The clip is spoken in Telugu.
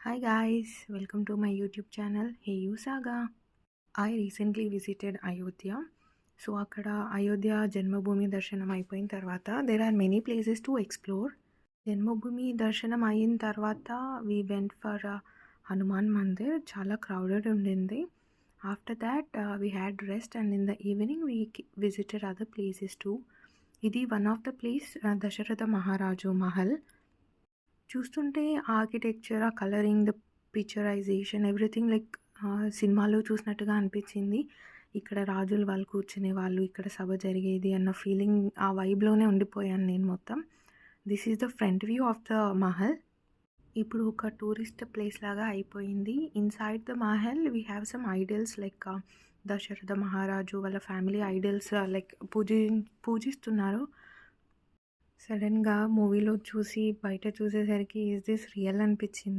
Hi guys, welcome to my YouTube channel. Hey You Saga. I recently visited Ayodhya. So అక్కడ అయోధ్య జన్మభూమి దర్శనం అయిపోయిన తర్వాత there are many places to explore Janmabhoomi దర్శనం అయిన తర్వాత we went for Hanuman Mandir చాలా క్రౌడెడ్ ఉండింది. After that we had rest and in the evening we visited other places to ఇది one of the place Dasharatha Maharaju Mahal చూస్తుంటే ఆర్కిటెక్చర్ ఆ colouring the picturisation everything like సినిమాలో చూసినట్టుగా అనిపించింది. ఇక్కడ రాజులు వాళ్ళు కూర్చునే వాళ్ళు ఇక్కడ సభ జరిగేది అన్న ఫీలింగ్ ఆ వైబ్లోనే ఉండిపోయాను నేను మొత్తం. This is the front view of the Mahal. ఇప్పుడు ఒక టూరిస్ట్ ప్లేస్ లాగా అయిపోయింది. Inside the Mahal we have some idols like Dasharatha Maharaju వాళ్ళ ఫ్యామిలీ ఐడల్స్ లైక్ పూజి పూజిస్తున్నారు. సడన్గా మూవీలో చూసి బయట చూసేసరికి ఈజ్ దిస్ రియల్? అనిపించింది.